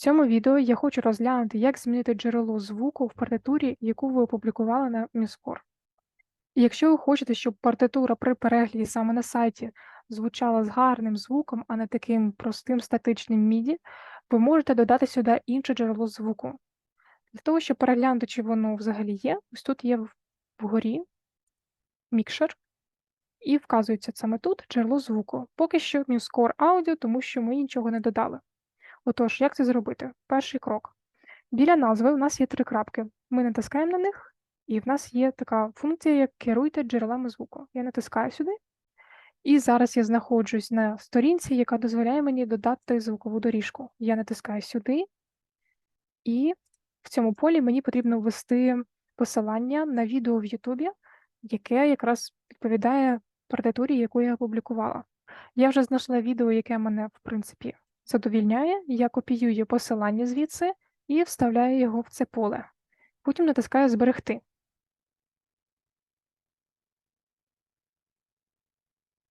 В цьому відео я хочу розглянути, як змінити джерело звуку в партитурі, яку ви опублікували на. І якщо ви хочете, щоб партитура при перегляді саме на сайті звучала з гарним звуком, а не таким простим статичним MIDI, ви можете додати сюди інше джерело звуку. Для того, щоб переглянути, чи воно взагалі є, ось тут є вгорі мікшер, і вказується саме тут джерело звуку. Поки що MuseScore Audio, тому що ми нічого не додали. Отож, як це зробити? Перший крок. Біля назви у нас є три крапки. Ми натискаємо на них, і в нас є така функція, як керуйте джерелами звуку. Я натискаю сюди. І зараз я знаходжусь на сторінці, яка дозволяє мені додати звукову доріжку. Я натискаю сюди, і в цьому полі мені потрібно ввести посилання на відео в Ютубі, яке якраз відповідає партитурі, яку я опублікувала. Я вже знайшла відео, яке мене, в принципі, задовільняє, я копіюю посилання звідси і вставляю його в це поле. Потім натискаю Зберегти.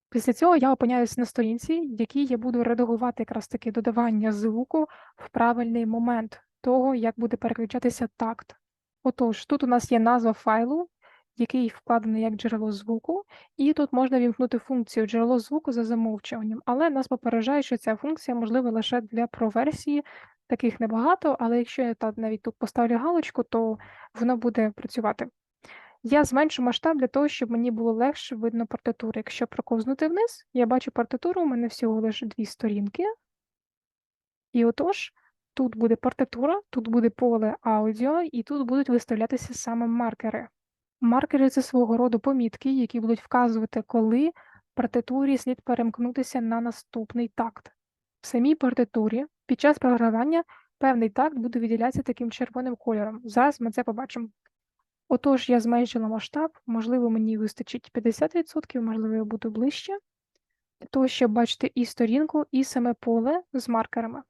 Після цього я опиняюся на сторінці, в якій я буду редагувати якраз таки додавання звуку в правильний момент того, як буде переключатися такт. Отож, тут у нас є назва файлу, який вкладений як джерело звуку, і тут можна вімкнути функцію джерело звуку за замовчуванням, але нас попереджає, що ця функція можлива лише для про-версії, таких небагато, але якщо я навіть тут поставлю галочку, то воно буде працювати. Я зменшу масштаб для того, щоб мені було легше видно партитуру. Якщо проковзнути вниз, я бачу партитуру, у мене всього лише дві сторінки. І отож, тут буде партитура, тут буде поле аудіо, і тут будуть виставлятися саме маркери. Маркери це свого роду помітки, які будуть вказувати, коли партитурі слід перемкнутися на наступний такт. В самій партитурі під час програвання певний такт буде виділятися таким червоним кольором. Зараз ми це побачимо. Отож, я зменшила масштаб, можливо, мені вистачить 50%, можливо, я буду ближче, того, щоб бачити і сторінку, і саме поле з маркерами.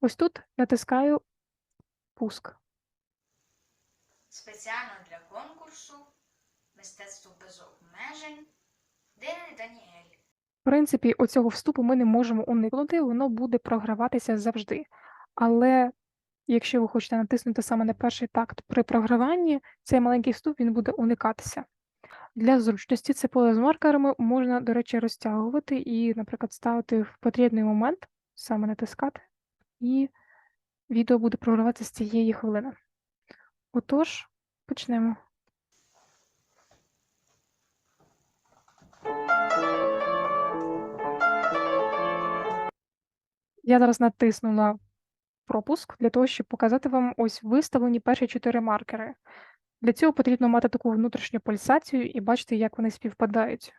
Ось тут натискаю пуск. Спеціально для конкурсу Мистецтво без обмежень Дени Даніель. В принципі, оцього вступу ми не можемо уникнути, воно буде програватися завжди. Але якщо ви хочете натиснути саме на перший такт при програванні, цей маленький вступ він буде уникатися. Для зручності це поле з маркерами можна, до речі, розтягувати і, наприклад, ставити в потрібний момент, саме натискати, і відео буде програватися з цієї хвилини. Отож, почнемо. Я зараз натиснула пропуск для того, щоб показати вам ось виставлені перші чотири маркери. Для цього потрібно мати таку внутрішню пульсацію і бачити, як вони співпадають.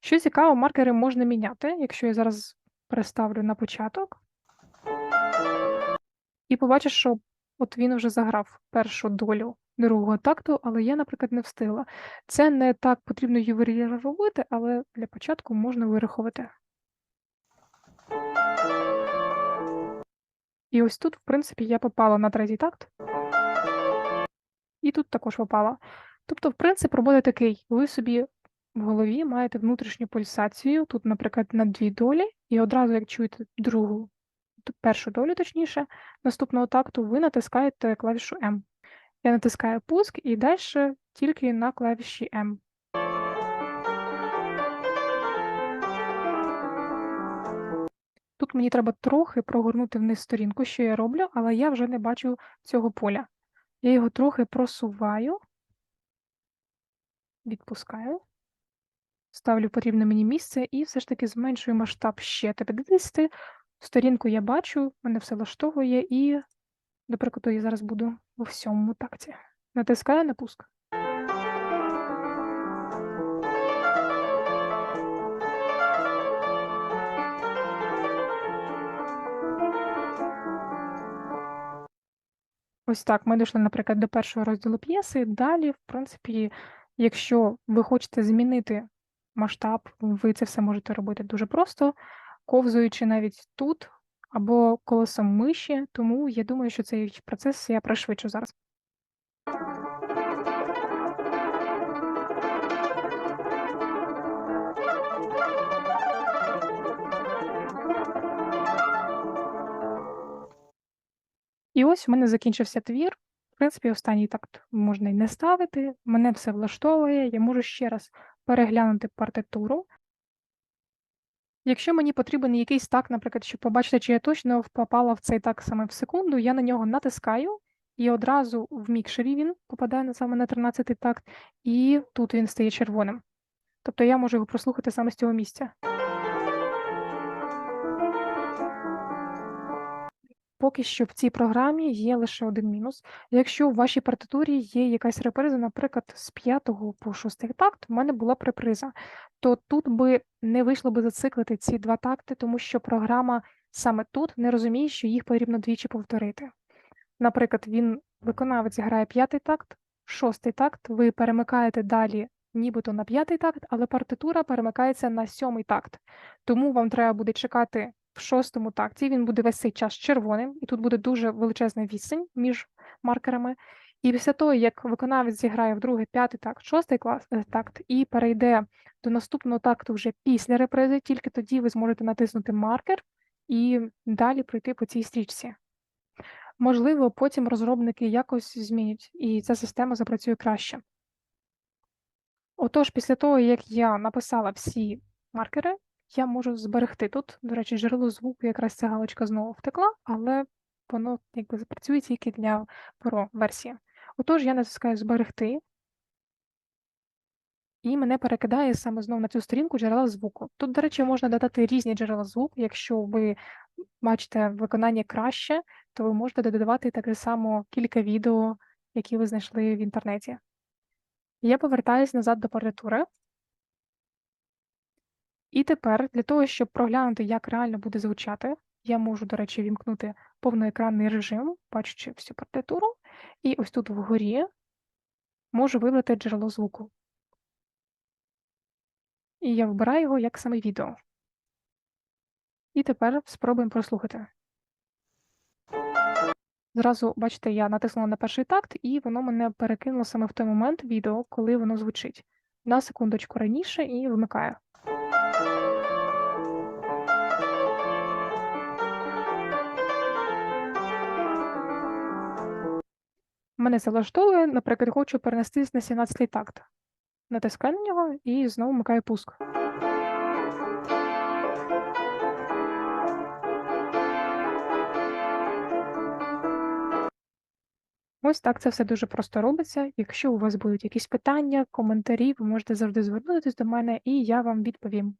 Що цікаво, маркери можна міняти, якщо я зараз переставлю на початок. І побачиш, що от він вже заграв першу долю другого такту, але я, наприклад, не встигла. Це не так потрібно ювелірно робити, але для початку можна вирахувати. І ось тут, в принципі, я попала на третій такт. І тут також попала. Тобто, в принцип, робота такий: ви собі в голові маєте внутрішню пульсацію, тут, наприклад, на дві долі, і одразу, як чуєте другу, першу долю, точніше, наступного такту, ви натискаєте клавішу М. Я натискаю пуск і далі тільки на клавіші М. Тут мені треба трохи прогорнути вниз сторінку, що я роблю, але я вже не бачу цього поля. Я його трохи просуваю, відпускаю, ставлю потрібне мені місце і все ж таки зменшую масштаб ще до 50. Сторінку я бачу, мене все влаштовує, і, до я зараз буду у всьому такті. Натискаю на пуск. Ось так, ми дійшли, наприклад, до першого розділу п'єси. Далі, в принципі, якщо ви хочете змінити масштаб, ви це все можете робити дуже просто, ковзуючи навіть тут або колесом миші, тому я думаю, що цей процес я пришвидшу зараз. І ось у мене закінчився твір. В принципі, останній такт можна і не ставити. Мене все влаштовує. Я можу ще раз переглянути партитуру. Якщо мені потрібен якийсь так, наприклад, щоб побачити, чи я точно попала в цей так саме в секунду, я на нього натискаю, і одразу в мікшері він попадає саме на 13-й такт, і тут він стає червоним. Тобто я можу його прослухати саме з цього місця. Поки що в цій програмі є лише один мінус. Якщо в вашій партитурі є якась реприза, наприклад, з 5 по 6 такт, в мене була б реприза, то тут би не вийшло би зациклити ці два такти, тому що програма саме тут не розуміє, що їх потрібно двічі повторити. Наприклад, він виконавець грає п'ятий такт, шостий такт, ви перемикаєте далі нібито на п'ятий такт, але партитура перемикається на сьомий такт. Тому вам треба буде чекати в шостому такті, він буде весь цей час червоним, і тут буде дуже величезна відстань між маркерами. І після того, як виконавець зіграє в другий, п'ятий такт, шостий клас е, такт і перейде до наступного такту вже після репризи, тільки тоді ви зможете натиснути маркер і далі пройти по цій стрічці. Можливо, потім розробники якось змінять, і ця система запрацює краще. Отож, після того, як я написала всі маркери, я можу зберегти тут. До речі, джерело звуку, якраз ця галочка знову втекла, але воно якби запрацює тільки для Pro версії. Отож, я натискаю зберегти, і мене перекидає саме знову на цю сторінку джерела звуку. Тут, до речі, можна додати різні джерела звуку. Якщо ви бачите виконання краще, то ви можете додавати так само кілька відео, які ви знайшли в інтернеті. Я повертаюсь назад до партитури. І тепер для того, щоб проглянути, як реально буде звучати, я можу, до речі, вімкнути повноекранний режим, бачачи всю партитуру, і ось тут вгорі можу вибрати джерело звуку. І я вибираю його як саме відео. І тепер спробуємо прослухати. Зразу, бачите, я натиснула на перший такт, і воно мене перекинуло саме в той момент відео, коли воно звучить. На секундочку раніше і вмикаю. Мене це влаштовує, наприклад, хочу перенестись на 17-й такт. Натискаю на нього і знову вмикаю пуск. Ось так це все дуже просто робиться. Якщо у вас будуть якісь питання, коментарі, ви можете завжди звернутися до мене, і я вам відповім.